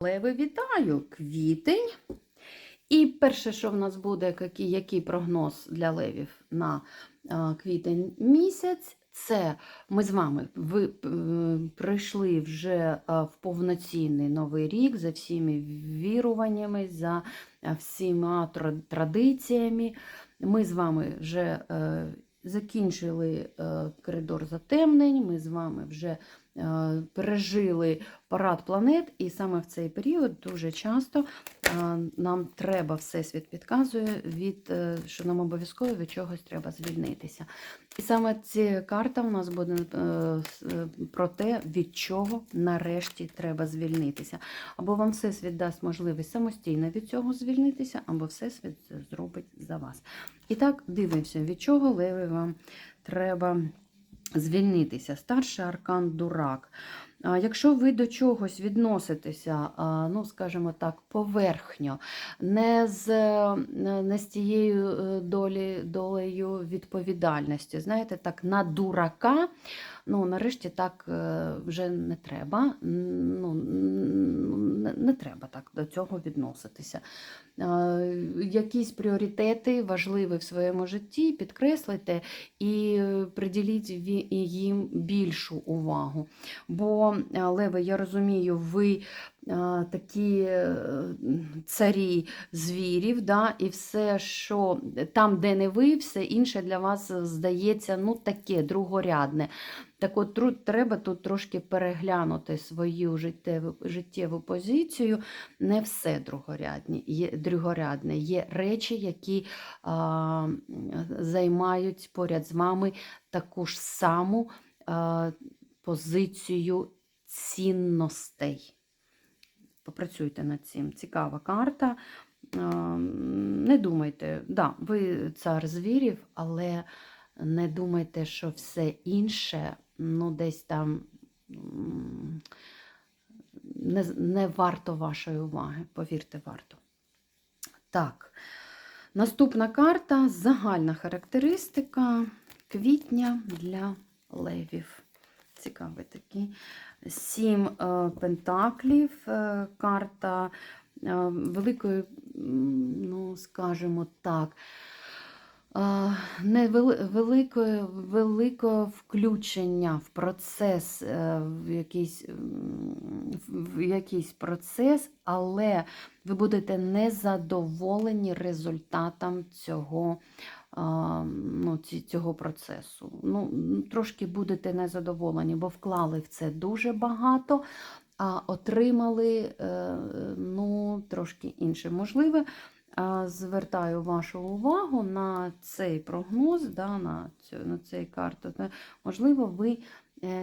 Леви, вітаю! Квітень. І перше, що в нас буде, який, який прогноз для левів на а, квітень місяць, це ми з вами ви, е, прийшли вже а, в повноцінний новий рік за всіми віруваннями, за всіма традиціями. Ми з вами вже е, закінчили е, коридор затемнень, ми з вами вже е, пережили парад планет, і саме в цей період дуже часто е, нам треба всесвіт підказує, від, що нам обов'язково від чогось треба звільнитися. І саме ця карта у нас буде про те, від чого нарешті треба звільнитися. Або вам всесвіт дасть можливість самостійно від цього звільнитися, або всесвіт зробить за вас. І так дивимося, від чого леви вам треба звільнитися. Старший аркан дурак. Якщо ви до чогось відноситеся, ну, скажімо так, поверхньо, не з, е, не з тією е, долі, долею відповідальності, знаєте, так, на дурака, ну, нарешті так е, вже не треба. Ну, не, треба так до цього відноситися. Якісь пріоритети важливі в своєму житті, підкреслите і приділіть їм більшу увагу. Бо, е, Леве, я розумію, ви е, такі е, царі звірів, да, і все, що там, де не ви, все інше для вас здається ну, таке другорядне. Так от треба тут трошки переглянути свою життєву, життєву позицію. Не все другорядні, є, другорядне. Є речі, які а, займають поряд з вами таку ж саму а, позицію цінностей. Попрацюйте над цим. Цікава карта. Не думайте, да, ви цар звірів, але не думайте, що все інше, ну, десь там не, не варто вашої уваги. Повірте, варто. Так, наступна карта загальна характеристика квітня для левів. Цікавий такий. Сім е, пентаклів, е, карта е, великої, ну, скажімо так, не великої, великого включення в процес, в якийсь, в якийсь процес, але ви будете незадоволені результатом цього, ну, цього процесу. Ну, трошки будете незадоволені, бо вклали в це дуже багато, а отримали е, ну, трошки інше. Можливо, звертаю вашу увагу на цей прогноз, да, на, цю, на цей карту. Можливо, ви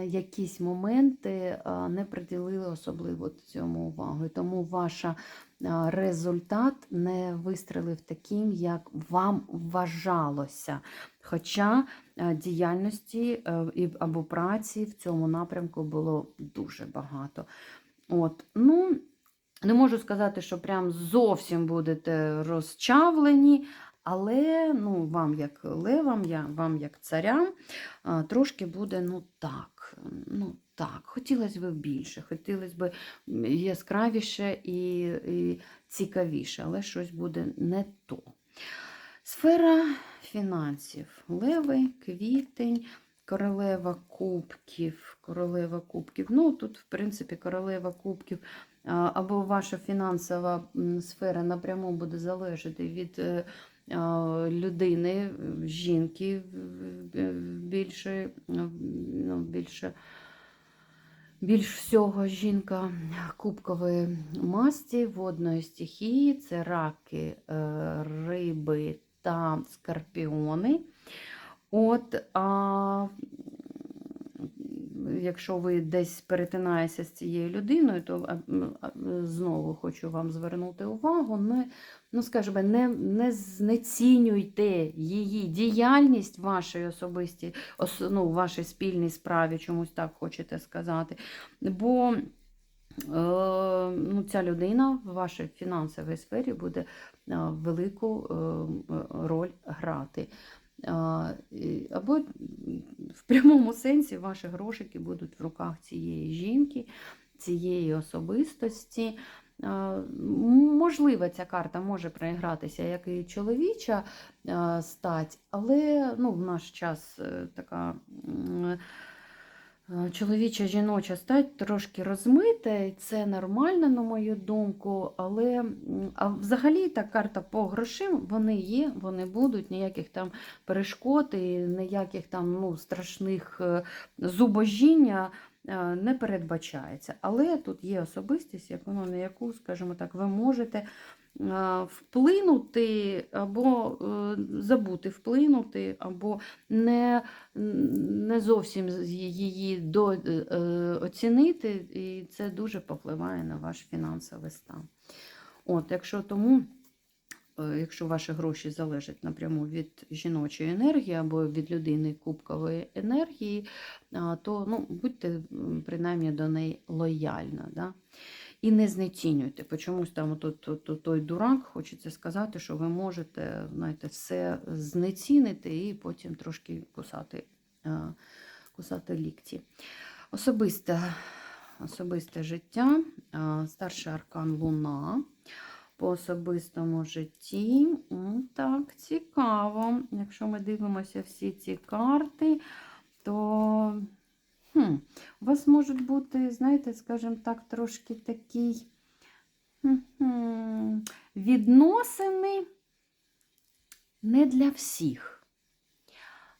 якісь моменти не приділили особливо цьому увагу. Тому ваш результат не вистрелив таким, як вам вважалося. Хоча е, діяльності е, або праці в цьому напрямку було дуже багато. От, ну, не можу сказати, що прям зовсім будете розчавлені, але ну, вам як левам, я, вам як царям, трошки буде ну так. ну так, Хотілося б більше, хотілося б яскравіше і, і цікавіше, але щось буде не то. Сфера фінансів. Леви, квітень, королева кубків. Королева кубків. Ну, тут, в принципі, королева кубків або ваша фінансова сфера напряму буде залежати від е, людини, е, жінки більше, е, ну, більше. Більш всього жінка кубкової масті, водної стихії, це раки, е, риби та скорпіони. От, а якщо ви десь перетинаєтеся з цією людиною, то а, знову хочу вам звернути увагу. Ну, скажімо, не, не знецінюйте її діяльність вашої особисті, ос, ну, вашій спільній справі, чомусь так хочете сказати. Бо Е, ну, ця людина в вашій фінансовій сфері буде е, велику е, роль грати. Або в прямому сенсі ваші грошики будуть в руках цієї жінки, цієї особистості. Можливо, ця карта може проігратися як і чоловіча стать, але ну, в наш час е, така. е, Чоловіча жіноча стать трошки розмита, це нормально, на мою думку. Але а взагалі та карта по грошим вони є, вони будуть, ніяких там перешкод і ніяких там ну, страшних е, зубожіння не передбачається. Але тут є особистість, на яку, скажімо так, ви можете е, вплинути або е, забути вплинути, або не, не зовсім її до, е, е, оцінити, і це дуже повпливає на ваш фінансовий стан. От, якщо тому. Е, Якщо ваші гроші залежать напряму від жіночої енергії або від людини кубкової енергії, то ну, будьте принаймні до неї лояльна. Да? І не знецінюйте. По чомусь там тут той дурак, хочеться сказати, що ви можете знаєте, все знецінити і потім трошки кусати, е, кусати лікті. Особисте, особисте життя, е, старший аркан Луна. По особистому житті. Так, цікаво. Якщо ми дивимося всі ці карти, то хм, у вас можуть бути, знаєте, скажімо так, трошки такий хм-хм, відносини не для всіх.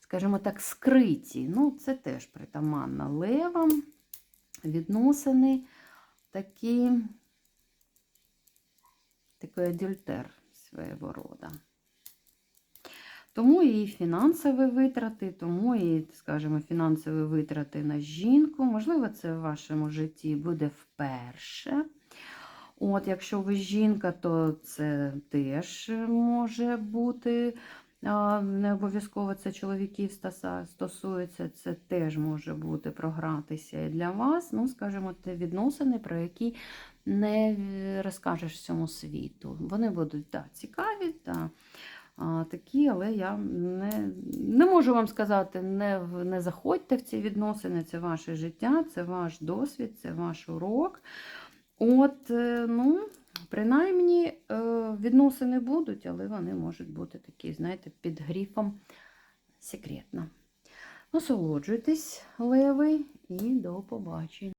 Скажімо так, скриті. Ну, це теж притаманно левам. Відносини такі такий адюльтер своєго рода. Тому і фінансові витрати, тому і, скажімо, фінансові витрати на жінку. Можливо, це в вашому житті буде вперше. От, якщо ви жінка, то це теж може бути. Не обов'язково це чоловіків стосується, це теж може бути програтися і для вас. Ну, скажімо, те відносини, про які не розкажеш всьому світу. Вони будуть да, цікаві та такі, але я не, не можу вам сказати, не, не заходьте в ці відносини, це ваше життя, це ваш досвід, це ваш урок. От, е, ну, принаймні, е, відносини будуть, але вони можуть бути такі, знаєте, під грифом секретно. Насолоджуйтесь, леви, і до побачення.